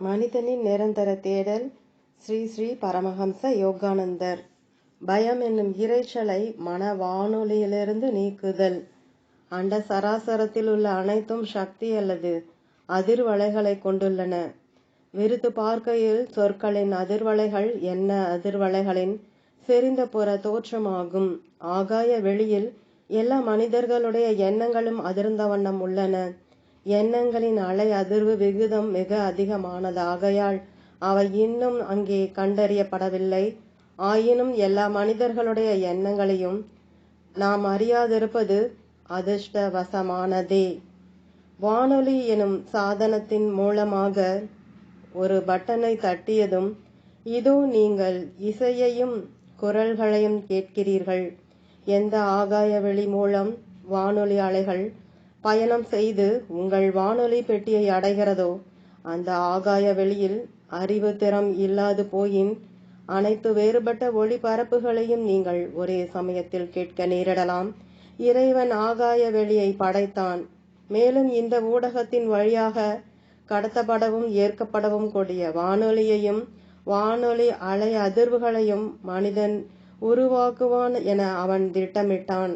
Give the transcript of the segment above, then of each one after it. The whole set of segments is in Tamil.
மனிதனின் நிரந்தர தேடல் ஸ்ரீ ஸ்ரீ பரமஹம்ச யோகானந்தர். பயம் என்னும் இரைச்சலை மன வானொலியிலிருந்து நீக்குதல். அண்ட சராசரத்தில் உள்ள அனைத்தும் சக்தி அல்லது அதிர்வலைகளை கொண்டுள்ளன. விருத்து பார்க்கையில் சொற்களின் அதிர்வலைகள் என்ன அதிர்வலைகளின் செறிந்த புற தோற்றமாகும். ஆகாய வெளியில் எல்லா மனிதர்களுடைய எண்ணங்களும் அதிர்ந்த வண்ணம் உள்ளன. எண்ணங்களின் அலை அதிர்வு விகிதம் மிக அதிகமானதாகையால் அவை இன்னும் அங்கே கண்டறியப்படவில்லை. ஆயினும் எல்லா மனிதர்களுடைய எண்ணங்களையும் நாம் அறியாதிருப்பது அதிர்ஷ்டவசமானதே. வானொலி எனும் சாதனத்தின் மூலமாக ஒரு பட்டனை தட்டியதும் இதோ நீங்கள் இசையையும் குரல்களையும் கேட்கிறீர்கள். எந்த ஆகாய வெளி மூலம் வானொலி அலைகள் பயணம் செய்து உங்கள் வானொலி பெட்டியை அடைகிறதோ அந்த ஆகாய வெளியில் அறிவு திறம் இல்லாது போயின் அனைத்து வேறுபட்ட ஒளிபரப்புகளையும் நீங்கள் ஒரே சமயத்தில் கேட்க நேரிடலாம். இறைவன் ஆகாய வெளியை படைத்தான். மேலும் இந்த ஊடகத்தின் வழியாக கடத்தப்படவும் ஏற்கப்படவும் கூடிய வானொலியையும் வானொலி அலை அதிர்வுகளையும் மனிதன் உருவாக்குவான் என அவன் திட்டமிட்டான்.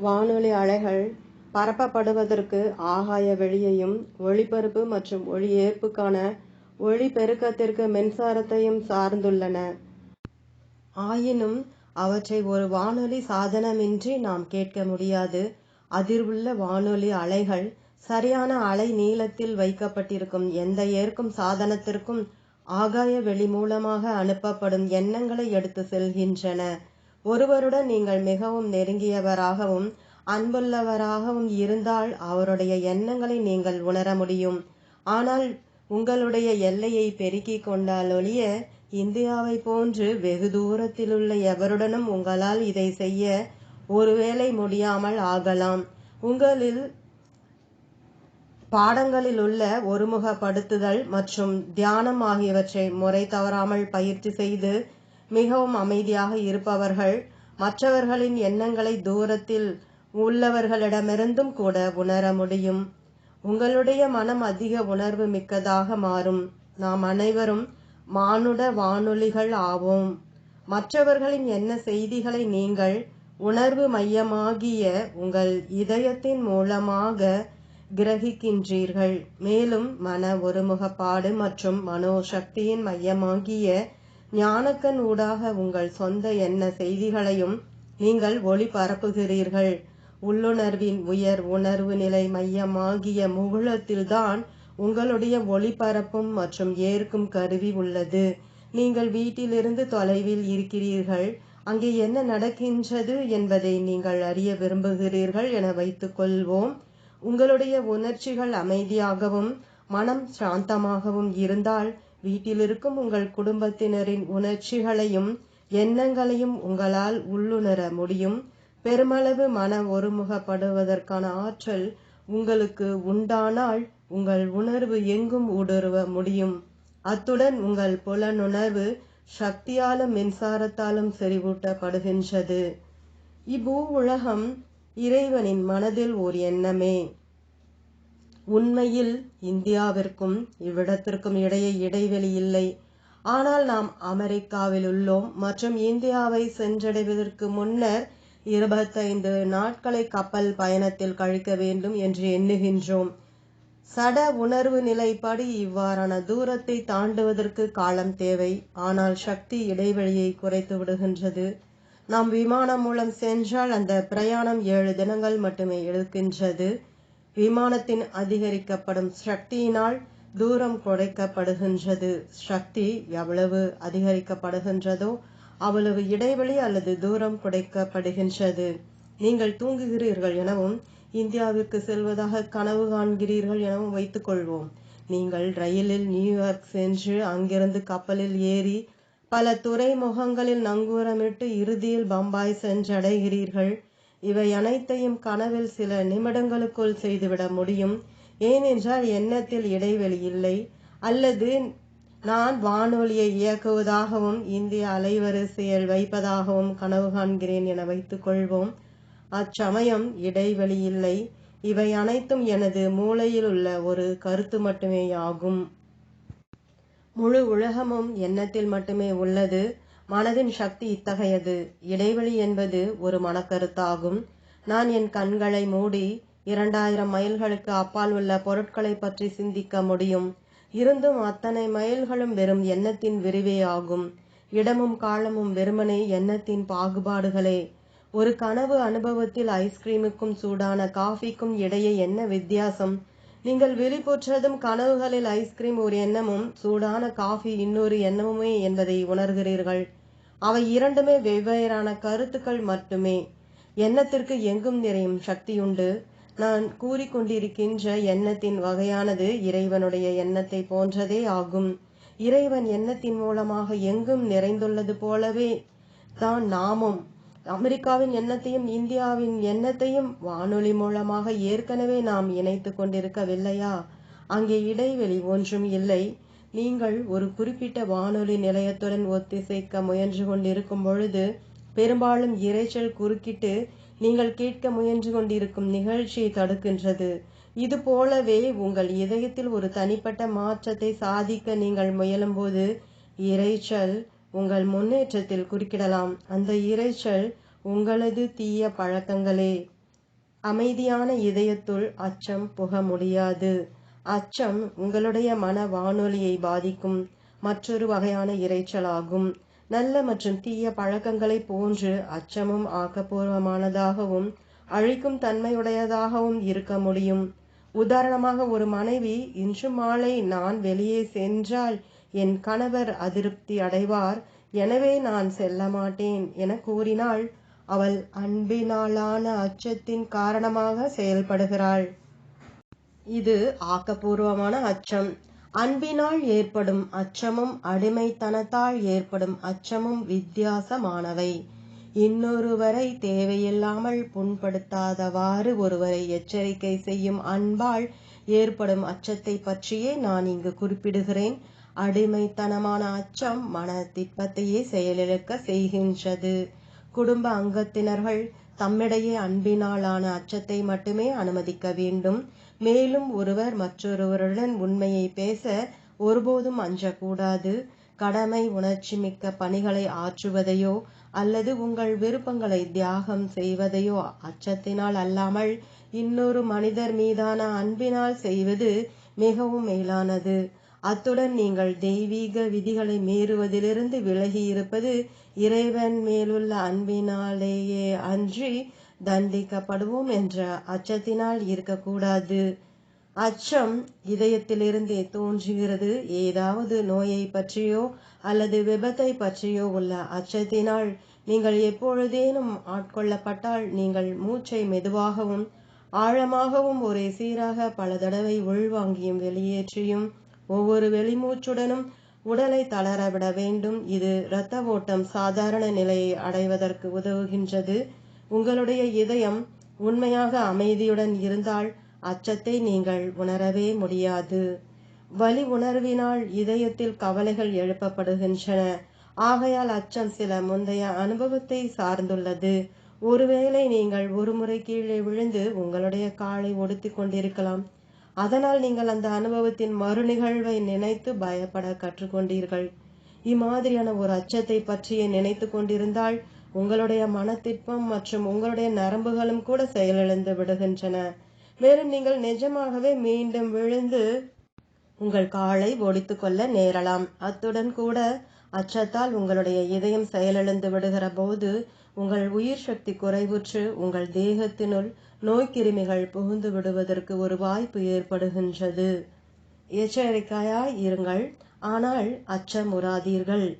வானொலி அலைகள் பரப்பப்படுவதற்கு ஆகாய வெளியையும் ஒளிபரப்பு மற்றும் ஒளி ஏற்புக்கான மின்சாரத்தையும் சார்ந்துள்ளன. ஆயினும் அவற்றை ஒரு வானொலி சாதனமின்றி நாம் கேட்க முடியாது. அதிர்வுள்ள வானொலி அலைகள் சரியான அலை நீளத்தில் வைக்கப்பட்டிருக்கும் எந்த ஏற்கும் சாதனத்திற்கும் ஆகாய வெளி மூலமாக அனுப்பப்படும் எண்ணங்களை எடுத்து செல்கின்றன. ஒருவருடன் நீங்கள் மிகவும் நெருங்கியவராகவும் அன்புள்ளவராகவும் இருந்தால் அவருடைய எண்ணங்களை நீங்கள் உணர முடியும். ஆனால் உங்களுடைய எல்லையை பெருக்கிக் கொண்டால் ஒழிய இந்தியாவை போன்று வெகு தூரத்தில் உள்ள எவருடனும் உங்களால் இதை செய்ய ஒருவேளை முடியாமல் ஆகலாம். உங்களில் பாடங்களில் உள்ள ஒருமுகப்படுத்துதல் மற்றும் தியானம் ஆகியவற்றை முறை தவறாமல் பயிற்சி செய்து மிகவும் அமைதியாக இருப்பவர்கள் மற்றவர்களின் எண்ணங்களை தூரத்தில் உள்ளவர்களிடமிருந்தும் கூட உணர முடியும். உங்களுடைய மனம் அதிக உணர்வு மிக்கதாக மாறும். நாம் அனைவரும் மானுட வானொலிகள் ஆவோம். மற்றவர்களின் என்ன செய்திகளை நீங்கள் உணர்வு மையமாகிய உங்கள் இதயத்தின் மூலமாக கிரகிக்கின்றீர்கள். மேலும் மன ஒருமுகப்பாடு மற்றும் மனோசக்தியின் மையமாகிய ஞானக்கண் ஊடாக உங்கள் சொந்த எண்ண செய்திகளையும் நீங்கள் ஒளிபரப்புகிறீர்கள். உள்ளுணர்வின் உயர் உணர்வு நிலை மையமாகிய முகுளத்தில்தான் உங்களுடைய ஒளிபரப்பும் மற்றும் ஏற்கும் கருவி உள்ளது. நீங்கள் வீட்டிலிருந்து தொலைவில் இருக்கிறீர்கள். அங்கே என்ன நடக்கின்றது என்பதை நீங்கள் அறிய விரும்புகிறீர்கள் என வைத்துக் கொள்வோம். உங்களுடைய உணர்ச்சிகள் அமைதியாகவும் மனம் சாந்தமாகவும் இருந்தால் வீட்டிலிருக்கும் உங்கள் குடும்பத்தினரின் உணர்ச்சிகளையும் எண்ணங்களையும் உங்களால் உள்ளுணர முடியும். பெருமளவு மன ஒருமுகப்படுவதற்கான ஆற்றல் உங்களுக்கு உண்டானால் உங்கள் உணர்வு எங்கும் ஊடுருவ முடியும். அத்துடன் உங்கள் புலனுணர்வு சக்தியாலும் மின்சாரத்தாலும் செறிவூட்டப்படுகின்றது. இப்பூ உலகம் இறைவனின் மனதில் ஓர் எண்ணமே. உண்மையில் இந்தியாவிற்கும் இவ்விடத்திற்கும் இடையே இடைவெளி இல்லை. ஆனால் நாம் அமெரிக்காவில் உள்ளோம். மற்றும் இந்தியாவை சென்றடைவதற்கு முன்னர் இருபத்தைந்து நாட்களை கப்பல் பயணத்தில் கழிக்க வேண்டும் என்று எண்ணுகின்றோம். சட உணர்வு நிலைப்படி இவ்வாறான தூரத்தை தாண்டுவதற்கு காலம் தேவை. ஆனால் சக்தி இடைவெளியை குறைத்து விடுகின்றது. நாம் விமானம் மூலம் சென்றால் அந்த பிரயாணம் ஏழு தினங்கள் மட்டுமே எடுக்கின்றது விமானத்தின் அதிகரிக்கப்படும் சக்தியினால் தூரம் குறைக்கப்படுகின்றது. சக்தி எவ்வளவு அதிகரிக்கப்படுகின்றதோ அவ்வளவு இடைவெளி அல்லது தூரம் குறைக்கப்படுகின்றது. நீங்கள் தூங்குகிறீர்கள் எனவும் இந்தியாவிற்கு செல்வதாக கனவு காண்கிறீர்கள் எனவும் வைத்துக் கொள்வோம் நீங்கள் ரயிலில் நியூயார்க் சென்று அங்கிருந்து கப்பலில் ஏறி பல துறைமுகங்களில் நங்கூரமிட்டு இறுதியில் பம்பாய் சென்றடைகிறீர்கள். இவை அனைத்தையும் கனவில் சில நிமிடங்களுக்குள் செய்துவிட முடியும். ஏனென்றால் எண்ணத்தில் இடைவெளி இல்லை. அல்லது நான் வானொலியை இயக்குவதாகவும் இந்திய அலைவரிசையில் வைப்பதாகவும் கனவு காண்கிறேன் என வைத்துக் கொள்வோம். அச்சமயம் இடைவெளி இல்லை. இவை அனைத்தும் எனது மூளையில் உள்ள ஒரு கருத்து மட்டுமேயாகும். முழு உலகமும் எண்ணத்தில் மட்டுமே உள்ளது. மனதின் சக்தி இத்தகையது. இடைவெளி என்பது ஒரு மனக்கருத்தாகும். நான் என் கண்களை மூடி இரண்டாயிரம் மைல்களுக்கு அப்பால் உள்ள பொருட்களை பற்றி சிந்திக்க முடியும். இருந்தும் அத்தனை மைல்களும் வெறும் எண்ணத்தின் விரிவே ஆகும். இடமும் காலமும் வெறுமனே எண்ணத்தின் பாகுபாடுகளே. ஒரு கனவு அனுபவத்தில் ஐஸ்கிரீமுக்கும் சூடான காஃபிக்கும் இடையே என்ன வித்தியாசம்? நீங்கள் விழிப்புற்றதும் கனவுகளில் ஐஸ்கிரீம் ஒரு எண்ணமும் சூடான காஃபி இன்னொரு எண்ணமுமே என்பதை உணர்கிறீர்கள். அவை இரண்டுமே வெவ்வேறான கருத்துக்கள் மட்டுமே. எண்ணத்திற்கு எங்கும் நிறையும் சக்தியுண்டு. நான் கூறிக்கொண்டிருக்கின்ற எண்ணத்தின் வகையானது இறைவனுடைய எண்ணத்தை போன்றதே ஆகும். இறைவன் எண்ணத்தின் மூலமாக எங்கும் நிறைந்துள்ளது போலவே தான் நாமும். அமெரிக்காவின் எண்ணத்தையும் இந்தியாவின் எண்ணத்தையும் வானொலி மூலமாக ஏற்கனவே நாம் இணைத்து கொண்டிருக்கவில்லையா? அங்கே இடைவெளி ஒன்றும் இல்லை. நீங்கள் ஒரு குறிப்பிட்ட வானொலி நிலையத்துடன் ஒத்திசைக்க முயன்று கொண்டிருக்கும் பொழுது பெரும்பாலும் இரைச்சல் குறுக்கிட்டு நீங்கள் கேட்க முயன்று கொண்டிருக்கும் நிகழ்ச்சியை தடுக்கின்றது. இது போலவே உங்கள் இதயத்தில் ஒரு தனிப்பட்ட மாற்றத்தை சாதிக்க நீங்கள் முயலும்போது இரைச்சல் உங்கள் முன்னேற்றத்தில் குறுக்கிடலாம். அந்த இரைச்சல் உங்களது தீய பழக்கங்களே. அமைதியான இதயத்துள் அச்சம் புக முடியாது. அச்சம் உங்களுடைய மன வானொலியை பாதிக்கும் மற்றொரு வகையான இரைச்சலாகும். நல்ல மற்றும் தீய பழக்கங்களை போன்று அச்சமும் ஆக்கப்பூர்வமானதாகவும் அழிக்கும் தன்மையுடையதாகவும் இருக்க முடியும். உதாரணமாக ஒரு மனைவி இன்று மாலை நான் வெளியே சென்றால் என் கணவர் அதிருப்தி அடைவார். எனவே நான் செல்ல மாட்டேன் என கூறினாள் அவள் அன்பினாலான அச்சத்தின் காரணமாக செயல்படுகிறாள். இது ஆக்கப்பூர்வமான அச்சம். அன்பினால் ஏற்படும் அச்சமும் அடிமைத்தனத்தால் ஏற்படும் அச்சமும் வித்தியாசமானவை. இன்னொருவரை தேவையில்லாமல் புண்படுத்தாதவாறு ஒருவரை எச்சரிக்கை செய்யும் அன்பால் ஏற்படும் அச்சத்தை பற்றியே நான் இங்கு குறிப்பிடுகிறேன். அடிமைத்தனமான அச்சம் மன திட்பத்தையே செயலிழக்க செய்கின்றது. குடும்ப அங்கத்தினர்கள் தம்மிடையே அன்பினாலான அச்சத்தை மட்டுமே அனுமதிக்க வேண்டும். மேலும் ஒருவர் மற்றொருவருடன் உண்மையை பேச ஒருபோதும் அஞ்சக்கூடாது. கடமை உணர்ச்சி மிக்க பணிகளை ஆற்றுவதையோ அல்லது உங்கள் விருப்பங்களை தியாகம் செய்வதையோ அச்சத்தினால் அல்லாமல் இன்னொரு மனிதர் மீதான அன்பினால் செய்வது மிகவும் மேலானது. அத்துடன் நீங்கள் தெய்வீக விதிகளை மீறுவதிலிருந்து விலகி இருப்பது இறைவன் மேலுள்ள அன்பினாலேயே அன்றி தண்டிக்கப்படுவோம் என்ற அச்சத்தினால் இருக்கக்கூடாது. அச்சம் இதயத்திலிருந்தே தோன்றுகிறது. ஏதாவது நோயை பற்றியோ அல்லது விபத்தை பற்றியோ உள்ள அச்சத்தினால் நீங்கள் எப்பொழுதேனும் ஆட்கொள்ளப்பட்டால் நீங்கள் மூச்சை மெதுவாகவும் ஆழமாகவும் ஒரே சீராக பல தடவை உள்வாங்கியும் வெளியேற்றியும் ஒவ்வொரு வெளிமூச்சுடனும் உடலை தளரவிட வேண்டும். இது இரத்த ஓட்டம் சாதாரண நிலையை அடைவதற்கு உதவுகின்றது. உங்களுடைய இதயம் உண்மையாக அமைதியுடன் இருந்தால் அச்சத்தை நீங்கள் உணரவே முடியாது. வலி உணர்வினால் இதயத்தில் கவலைகள் எழுப்பப்படுகின்றன. ஆகையால் அச்சம் சில முந்தைய அனுபவத்தை சார்ந்துள்ளது. ஒருவேளை நீங்கள் ஒருமுறை கீழே விழுந்து உங்களுடைய காலை ஒடுத்திக் கொண்டிருக்கலாம். அதனால் நீங்கள் அந்த அனுபவத்தின் மறுநிகழ்வை நினைத்து பயப்பட கற்றுக்கொண்டீர்கள். இம்மாதிரியான ஒரு அச்சத்தை பற்றியே நினைத்து கொண்டிருந்தால் உங்களுடைய மனத்திற்பம் மற்றும் உங்களுடைய நரம்புகளும் கூட செயலிழந்து விடுகின்றன. மேலும் நீங்கள் நிஜமாகவே மீண்டும் விழுந்து உங்கள் காலை ஒடித்து கொள்ள நேரலாம். அத்துடன் கூட அச்சத்தால் உங்களுடைய இதயம் செயலிழந்து விடுகிற போது உங்கள் உயிர் சக்தி குறைவுற்று உங்கள் தேகத்தினுள் நோய்க்கிருமிகள் புகுந்து விடுவதற்கு ஒரு வாய்ப்பு ஏற்படுகின்றது. எச்சரிக்கையாய் இருங்கள். ஆனால் அச்சமுறாதீர்கள்.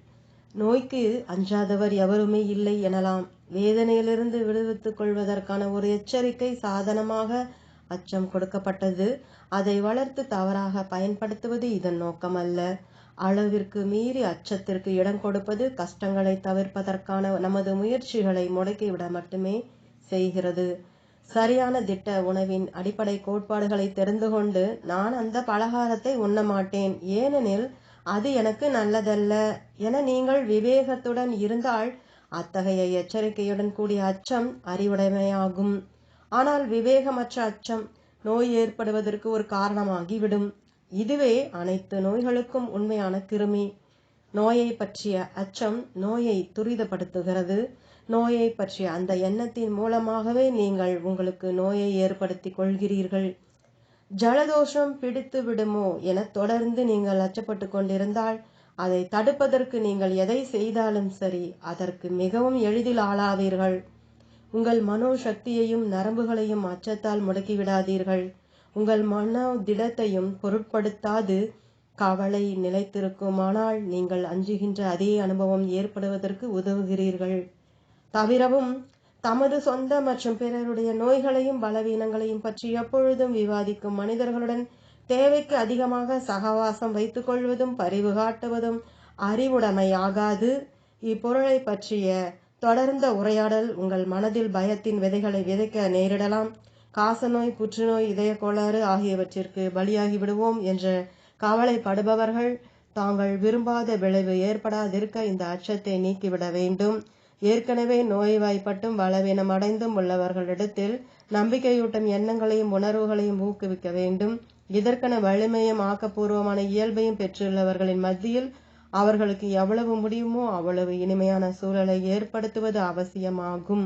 நோய்க்கு அஞ்சாதவர் எவருமே இல்லை எனலாம். வேதனையிலிருந்து விடுவித்துக் கொள்வதற்கான ஒரு எச்சரிக்கை சாதனமாக அச்சம் கொடுக்கப்பட்டது. அதை வளர்த்து தவறாக பயன்படுத்துவது இதன் நோக்கமல்ல. அளவிற்கு மீறி அச்சத்திற்கு இடம் கொடுப்பது கஷ்டங்களை தவிர்ப்பதற்கான நமது முயற்சிகளை முடக்கிவிட மட்டுமே செய்கிறது. சரியான திட்ட உணவின் அடிப்படை கோட்பாடுகளை தெரிந்து கொண்டு நான் அந்த பலகாரத்தை உண்ண மாட்டேன் ஏனெனில் அது எனக்கு நல்லதல்ல என நீங்கள் விவேகத்துடன் இருந்தால் அத்தகைய எச்சரிக்கையுடன் கூடிய அச்சம் அறிவுடைமையாகும். ஆனால் விவேகமற்ற அச்சம் நோய் ஏற்படுவதற்கு ஒரு காரணமாகிவிடும். இதுவே அனைத்து நோய்களுக்கும் உண்மையான கிருமி. நோயை பற்றிய அச்சம் நோயை துரிதப்படுத்துகிறது. நோயை பற்றிய அந்த எண்ணத்தின் மூலமாகவே நீங்கள் உங்களுக்கு நோயை ஏற்படுத்திக் கொள்கிறீர்கள். ஜலதோஷம் பிடித்து விடுமோ என தொடர்ந்து நீங்கள் அச்சப்பட்டு கொண்டிருந்தால் அதை தடுப்பதற்கு நீங்கள் எதை செய்தாலும் சரி அதற்கு மிகவும் எளிதில் ஆளாவீர்கள். உங்கள் மனோ சக்தியையும் நரம்புகளையும் அச்சத்தால் முடக்கிவிடாதீர்கள். உங்கள் மனோ திடத்தையும் பொருட்படுத்தாது கவலை நிலைத்திருக்குமானால் நீங்கள் அஞ்சுகின்ற அதே அனுபவம் ஏற்படுவதற்கு உதவுகிறீர்கள். தவிரவும் தமது சொந்த மற்றும் பிறருடைய நோய்களையும் பலவீனங்களையும் பற்றி எப்பொழுதும் விவாதிக்கும் மனிதர்களுடன் தேவைக்கு அதிகமாக சகவாசம் வைத்துக் கொள்வதும் பரிவு காட்டுவதும் அறிவுடைமையாகாது. இப்பொருளை பற்றிய தொடர்ந்த உரையாடல் உங்கள் மனதில் பயத்தின் விதைகளை விதைக்க நேரிடலாம். காசநோய் புற்றுநோய் இதய கோளாறு ஆகியவற்றிற்கு பலியாகி விடுவோம் என்ற கவலைப்படுபவர்கள் தாங்கள் விரும்பாத விளைவு ஏற்படாதிருக்க இந்த அச்சத்தை நீக்கிவிட வேண்டும். ஏற்கனவே நோய்வாய்ப்பட்டும் பலவீனம் அடைந்தும் உள்ளவர்களிடத்தில் நம்பிக்கையூட்டும் எண்ணங்களையும் உணர்வுகளையும் ஊக்குவிக்க வேண்டும். இதற்கென வலிமையும் ஆக்கப்பூர்வமான இயல்பையும் பெற்றுள்ளவர்களின் மத்தியில் அவர்களுக்கு எவ்வளவு முடியுமோ அவ்வளவு இனிமையான சூழலை ஏற்படுத்துவது அவசியமாகும்.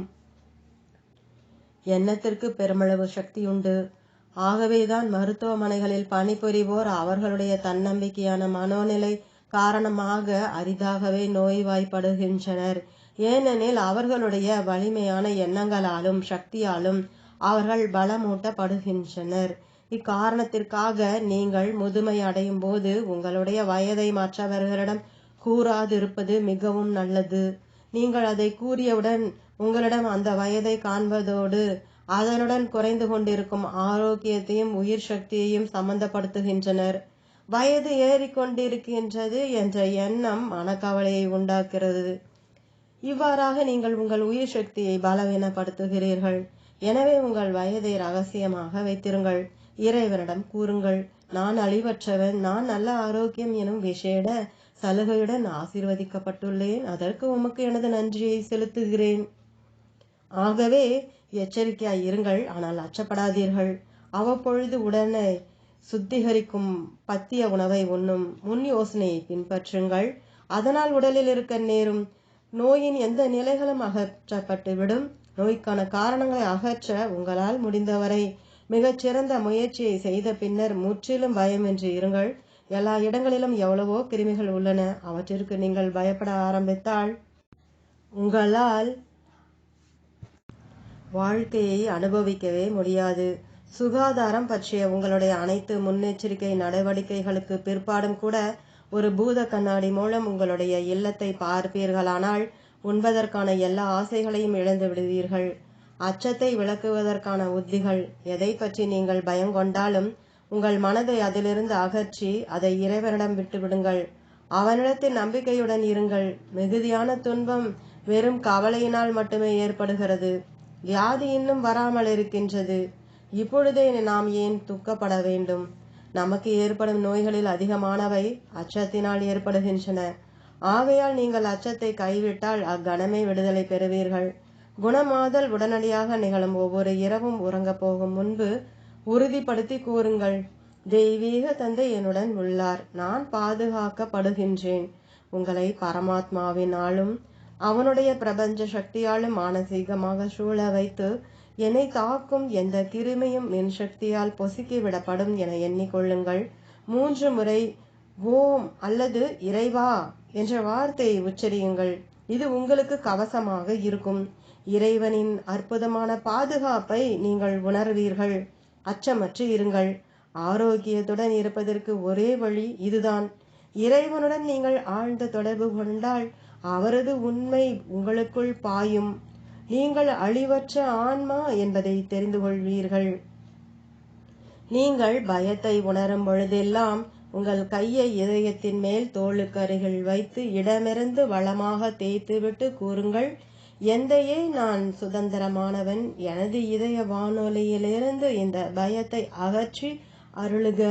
எண்ணத்திற்கு பெருமளவு சக்தி உண்டு? ஆகவேதான் மருத்துவமனைகளில் பணிபுரிவோர் அவர்களுடைய தன்னம்பிக்கையான மனோநிலை காரணமாக அரிதாகவே நோய்வாய்ப்படுகின்றனர். ஏனெனில் அவர்களுடைய வலிமையான எண்ணங்களாலும் சக்தியாலும் அவர்கள் பலமூட்டப்படுகின்றனர். இக்காரணத்திற்காக நீங்கள் முதுமை அடையும் போது உங்களுடைய வயதை மற்றவர்களிடம் கூறாதிருப்பது மிகவும் நல்லது. நீங்கள் அதை கூறியவுடன் உங்களிடம் அந்த வயதை காண்பதோடு அதனுடன் குறைந்து கொண்டிருக்கும் ஆரோக்கியத்தையும் உயிர் சக்தியையும் சம்பந்தப்படுத்துகின்றனர். வயது ஏறிக்கொண்டிருக்கின்றது என்ற எண்ணம் மனக்கவலையை உண்டாக்குகிறது. இவ்வாறாக நீங்கள் உங்கள் உயிர் சக்தியை பலவீனப்படுத்துகிறீர்கள். எனவே உங்கள் வயதை ரகசியமாக வைத்திருங்கள். இறைவனிடம் கூறுங்கள் நான் அழிவற்றவன் நான் நல்ல ஆரோக்கியம் எனும் விஷேட சலுகையுடன் ஆசீர்வதிக்கப்பட்டுள்ளேன். அதற்கு உமக்கு எனது நன்றியை செலுத்துகிறேன். ஆகவே எச்சரிக்கையாய் இருங்கள். ஆனால் அச்சப்படாதீர்கள். அவ்வப்பொழுது உடனே சுத்திகரிக்கும் பத்திய உணவை உண்ணும் முன் யோசனையை பின்பற்றுங்கள். அதனால் உடலில் இருக்க நேரும் நோயின் எந்த நிலைகளும் அகற்றப்பட்டுவிடும். நோய்க்கான காரணங்களை அகற்ற உங்களால் முடிந்தவரை மிகச்சிறந்த முயற்சியை செய்த பின்னர் முற்றிலும் பயமின்றி இருங்கள். எல்லா இடங்களிலும் எவ்வளவோ கிருமிகள் உள்ளன. அவற்றிற்கு நீங்கள் பயப்பட ஆரம்பித்தால் உங்களால் வாழ்க்கையை அனுபவிக்கவே முடியாது. சுகாதாரம் பற்றிய உங்களுடைய அனைத்து முன்னெச்சரிக்கை நடவடிக்கைகளுக்கு பிற்பாடும் கூட ஒரு பூத கண்ணாடி மூலம் உங்களுடைய இல்லத்தை பார்ப்பீர்களானால் உண்பதற்கான எல்லா ஆசைகளையும் இழந்து விடுவீர்கள். அச்சத்தை விளக்குவதற்கான உத்திகள் எதை பற்றி நீங்கள் பயங்கொண்டாலும் உங்கள் மனதை அதிலிருந்து அகற்றி அதை இறைவனிடம் விட்டுவிடுங்கள். அவனிடத்தில் நம்பிக்கையுடன் இருங்கள். மிகுதியான துன்பம் வெறும் கவலையினால் மட்டுமே ஏற்படுகிறது. வியாதி இன்னும் வராமல் இருக்கின்றது. இப்பொழுதே நாம் ஏன் துக்கப்பட வேண்டும்? நமக்கு ஏற்படும் நோய்களில் அதிகமானவை அச்சத்தினால் ஏற்படுகின்றன. ஆகையால் நீங்கள் அச்சத்தை கைவிட்டால் அக்கணமே விடுதலை பெறுவீர்கள். குணமாதல் உடனடியாக நிகழும் ஒவ்வொரு இரவும் உறங்கப் போகும் முன்பு உறுதிப்படுத்தி கூறுங்கள். தெய்வீக தந்தை என்னுடன் உள்ளார். நான் பாதுகாக்கப்படுகின்றேன். உங்களை பரமாத்மாவினாலும் அவனுடைய பிரபஞ்ச சக்தியாலும் மானசீகமாக சூழ வைத்து என்னை தாக்கும் எந்த கிருமியும் என் சக்தியால் பொசுக்கி விடப்படும் என எண்ணிக்கொள்ளுங்கள். மூன்று முறை ஓம் அல்லது இறைவா என்ற வார்த்தையை உச்சரியுங்கள். இது உங்களுக்கு கவசமாக இருக்கும். இறைவனின் அற்புதமான பாதுகாப்பை நீங்கள் உணர்வீர்கள். அச்சமற்று இருங்கள். ஆரோக்கியத்துடன் இருப்பதற்கு ஒரே வழி இதுதான். இறைவனுடன் நீங்கள் ஆழ்ந்த தொடர்பு கொண்டால் அவரது உண்மை உங்களுக்குள் பாயும். நீங்கள் அழிவற்ற ஆன்மா என்பதை தெரிந்து கொள்வீர்கள். நீங்கள் பயத்தை உணரும் பொழுதெல்லாம் உங்கள் கையை இதயத்தின் மேல் தோளுக்கு அருகில் வைத்து இடமிருந்து வளமாக தேய்த்துவிட்டு கூறுங்கள். எந்தையே நான் சுதந்திரமானவன். எனது இதய வானொலியிலிருந்து இந்த பயத்தை அகற்றி அருளுக.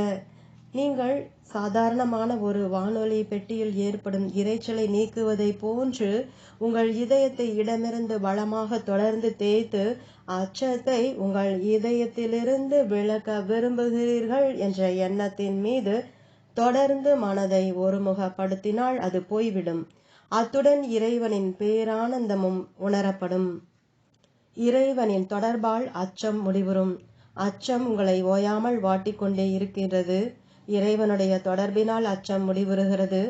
நீங்கள் சாதாரணமான ஒரு வானொலி பெட்டியில் ஏற்படும் இரைச்சலை நீக்குவதை போன்று உங்கள் இதயத்தை இடமிருந்து வளமாக தொடர்ந்து தேய்த்து அச்சத்தை உங்கள் இதயத்திலிருந்து விலக்க விரும்புகிறீர்கள் என்ற எண்ணத்தின் மீது தொடர்ந்து மனதை ஒருமுகப்படுத்தினால் அது போய்விடும். அத்துடன் இறைவனின் பேரானந்தமும் உணரப்படும். இறைவனின் தொடர்பால் அச்சம் முடிவுறும். அச்சம் உங்களை ஓயாமல் வாட்டிக்கொண்டே இருக்கின்றது. இறைவனுடைய தொடர்பினால் அச்சம் முடிவுறுகிறது.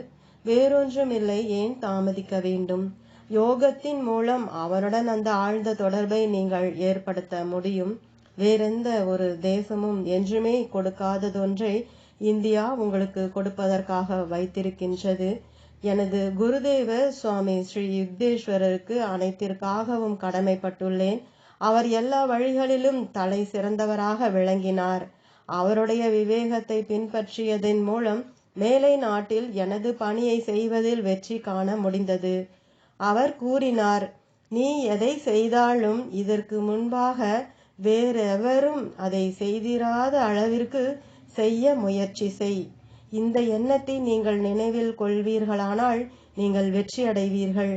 வேறொன்றும் இல்லை ஏன் தாமதிக்க வேண்டும்? யோகத்தின் மூலம் அவனுடன் அந்த ஆழ்ந்த தொடர்பை நீங்கள் ஏற்படுத்த முடியும். வேறெந்த ஒரு தேசமும் என்றுமே கொடுக்காததொன்றை இந்தியா உங்களுக்கு கொடுப்பதற்காக வைத்திருக்கின்றது. எனது குருதேவ சுவாமி ஸ்ரீ யுக்தேஸ்வரருக்கு அனைத்திற்காகவும் கடமைப்பட்டுள்ளேன். அவர் எல்லா வழிகளிலும் தலை சிறந்தவராக விளங்கினார். அவருடைய விவேகத்தை பின்பற்றியதன் மூலம் மேலை நாட்டில் எனது பணியை செய்வதில் வெற்றி காண முடிந்தது. அவர் கூறினார் நீ எதை செய்தாலும் இதற்கு முன்பாக வேறெவரும் அதை செய்திராத அளவிற்கு செய்ய முயற்சி செய். இந்த எண்ணத்தை நீங்கள் நினைவில் கொள்வீர்களானால் நீங்கள் வெற்றியடைவீர்கள்.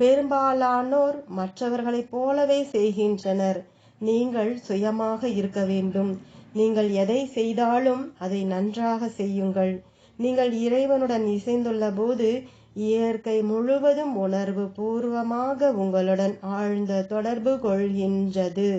பெரும்பாலானோர் மற்றவர்களைப் போலவே செய்கின்றனர். நீங்கள் சுயமாக இருக்க வேண்டும். நீங்கள் எதை செய்தாலும் அதை நன்றாக செய்யுங்கள். நீங்கள் இறைவனுடன் இசைந்துள்ள போது இயற்கை முழுவதும் உணர்வு பூர்வமாக உங்களுடன் ஆழ்ந்த தொடர்பு கொள்கின்றது.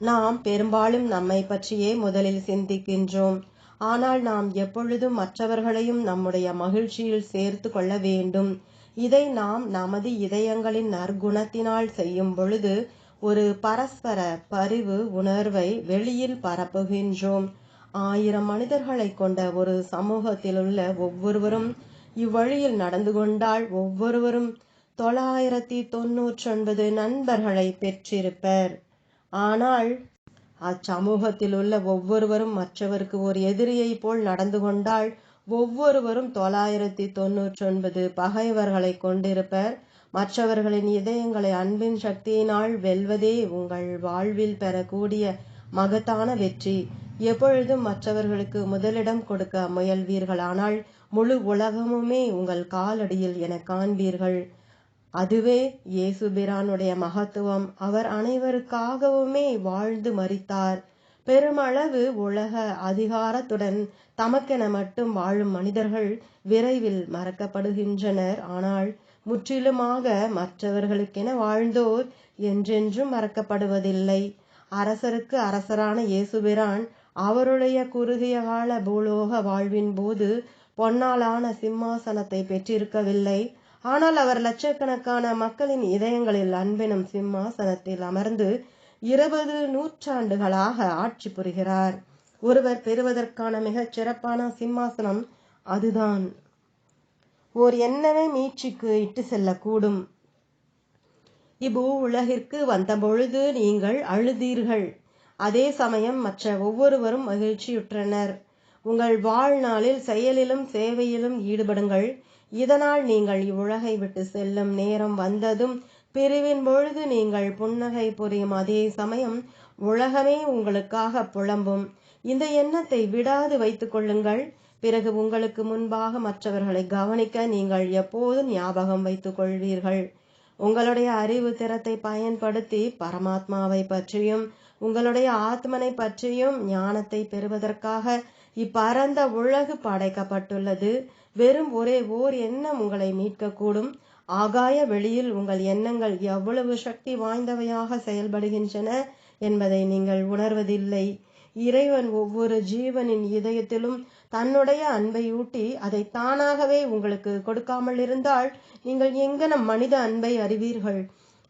நாம் பெரும்பாலும் நம்மை பற்றியே முதலில் சிந்திக்கின்றோம். ஆனால் நாம் எப்பொழுதும் மற்றவர்களையும் நம்முடைய மகிழ்ச்சியில் சேர்த்து கொள்ள வேண்டும். இதை நாம் நமது இதயங்களின் நற்குணத்தினால் செய்யும் பொழுது ஒரு பரஸ்பர பரிவு உணர்வை வெளியில் பரப்புகின்றோம். ஆயிரம் மனிதர்களை கொண்ட ஒரு சமூகத்திலுள்ள ஒவ்வொருவரும் இவ்வழியில் நடந்து கொண்டால் ஒவ்வொருவரும் தொள்ளாயிரத்தி தொன்னூற்றொன்பது நண்பர்களை பெற்றிருப்பர். ஆனால் அச்சமூகத்தில் உள்ள ஒவ்வொருவரும் மற்றவருக்கு ஒரு எதிரியைப் போல் நடந்து கொண்டால் ஒவ்வொருவரும் தொள்ளாயிரத்தி தொன்னூற்றொன்பது பகைவர்களை கொண்டிருப்பர். மற்றவர்களின் இதயங்களை அன்பின் சக்தியினால் வெல்வதே உங்கள் வாழ்வில் பெறக்கூடிய மகத்தான வெற்றி. எப்பொழுதும் மற்றவர்களுக்கு முதலிடம் கொடுக்க முயல்வீர்களானால் முழு உலகமுமே உங்கள் காலடியில் என காண்பீர்கள். அதுவே இயேசுபிரானுடைய மகத்துவம். அவர் அனைவருக்காகவுமே வாழ்ந்து மறித்தார் பெருமளவு உலக அதிகாரத்துடன் தமக்கென மட்டும் வாழும் மனிதர்கள் விரைவில் மறக்கப்படுகின்றனர். ஆனால் முற்றிலுமாக மற்றவர்களுக்கென வாழ்ந்தோர் என்றென்றும் மறக்கப்படுவதில்லை. அரசருக்கு அரசரான இயேசுபிரான் அவருடைய குறுகிய கால பூலோக வாழ்வின் போது பொன்னாலான சிம்மாசனத்தை பெற்றிருக்கவில்லை. ஆனால் அவர் லட்சக்கணக்கான மக்களின் இதயங்களில் அன்பினும் சிம்மாசனத்தில் அமர்ந்து இருபது நூற்றாண்டுகளாக ஆட்சி புரிகிறார். ஒருவர் பெறுவதற்கான மிகச் சிறப்பான சிம்மாசனம் அதுதான். ஓர் எண்ணமே மீட்சிக்கு இட்டு செல்லக்கூடும். இப்பூ உலகிற்கு வந்தபொழுது நீங்கள் அழுதீர்கள். அதே சமயம் மற்ற ஒவ்வொருவரும் மகிழ்ச்சியுற்றனர். உங்கள் வாழ்நாளில் செயலிலும் சேவையிலும் ஈடுபடுங்கள். இதனால் நீங்கள் இவ்வுலகை விட்டு செல்லும் நேரம் வந்ததும் பிரிவின் பொழுது நீங்கள் புன்னகை புரியும் அதே சமயம் உலகமே உங்களுக்காக புலம்பும். இந்த எண்ணத்தை விடாது வைத்துக் கொள்ளுங்கள். பிறகு உங்களுக்கு முன்பாக மற்றவர்களை கவனிக்க நீங்கள் எப்போதும் ஞாபகம் வைத்துக் கொள்வீர்கள். உங்களுடைய அறிவு திறத்தை பயன்படுத்தி பரமாத்மாவை பற்றியும் உங்களுடைய ஆத்மனை பற்றியும் ஞானத்தை பெறுவதற்காக இப்பரந்த உலகு படைக்கப்பட்டுள்ளது. வெறும் ஒரே ஓர் எண்ணம் உங்களை மீட்கக்கூடும். ஆகாய வெளியில் உங்கள் எண்ணங்கள் எவ்வளவு சக்தி வாய்ந்தவையாக செயல்படுகின்றன என்பதை நீங்கள் உணர்வதில்லை. இறைவன் ஒவ்வொரு ஜீவனின் இதயத்திலும் தன்னுடைய அன்பை ஊட்டி அதை தானாகவே உங்களுக்கு கொடுக்காமல் இருந்தால் நீங்கள் எங்கனம் மனித அன்பை அறிவீர்கள்?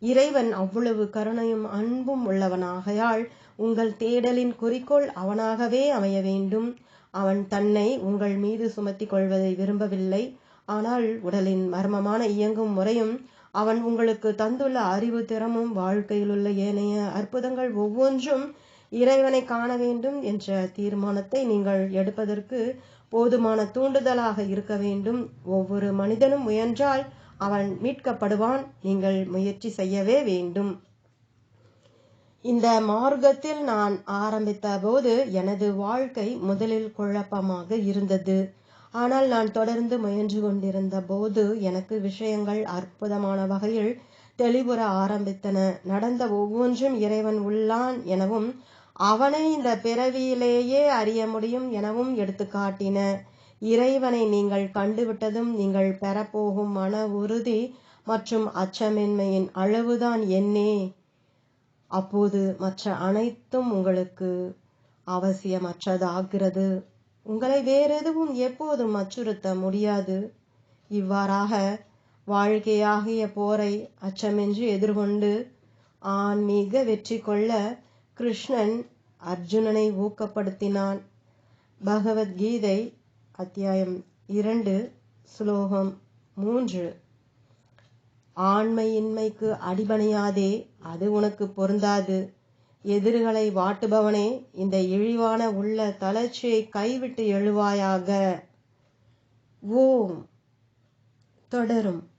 இறைவன் அவ்வளவு கருணையும் அன்பும் உள்ளவனாகையால் உங்கள் தேடலின் குறிக்கோள் அவனாகவே அமைய வேண்டும். அவன் தன்னை உங்கள் மீது சுமத்தி கொள்வதை விரும்பவில்லை. ஆனால் உடலின் மர்மமான இயங்கும் முறையும் அவன் உங்களுக்கு தந்துள்ள அறிவு திறமும் வாழ்க்கையிலுள்ள ஏனைய அற்புதங்கள் ஒவ்வொன்றும் இறைவனை காண வேண்டும் என்ற தீர்மானத்தை நீங்கள் எடுப்பதற்கு போதுமான தூண்டுதலாக இருக்க வேண்டும். ஒவ்வொரு மனிதனும் முயன்றால் அவன் மீட்கப்படுவான். நீங்கள் முயற்சி செய்யவே வேண்டும். இந்த மார்க்கத்தில் நான் ஆரம்பித்த போது எனது வாழ்க்கை முதலில் குழப்பமாக இருந்தது. ஆனால் நான் தொடர்ந்து முயன்று கொண்டிருந்த போது எனக்கு விஷயங்கள் அற்புதமான வகையில் தெளிவுற ஆரம்பித்தன. நடந்த ஒவ்வொன்றும் இறைவன் உள்ளான் எனவும் அவனை இந்த பிறவியிலேயே அறிய முடியும் எனவும் எடுத்துக்காட்டின இறைவனை நீங்கள் கண்டுவிட்டதும் நீங்கள் பெறப்போகும் மன உறுதி மற்றும் அச்சமின்மையின் அளவுதான் என்னே. அப்போது மற்ற அனைத்தும் உங்களுக்கு அவசியமற்றதாகிறது. உங்களை வேறெதுவும் எப்போதும் அச்சுறுத்த முடியாது. இவ்வாறாக வாழ்க்கையாகிய போரை அச்சமின்றி எதிர்கொண்டு ஆன்மீக வெற்றி கொள்ள கிருஷ்ணன் அர்ஜுனனை ஊக்கப்படுத்தினான். பகவத்கீதை அத்தியாயம் இரண்டு ஸ்லோகம் மூன்று. ஆண்மையின்மைக்கு அடிபணியாதே அது உனக்கு பொருந்தாது. எதிர்களை வாட்டுபவனே இந்த இழிவான உள்ள தளர்ச்சியை கைவிட்டு எழுவாயாக. ஓம். தொடரும்.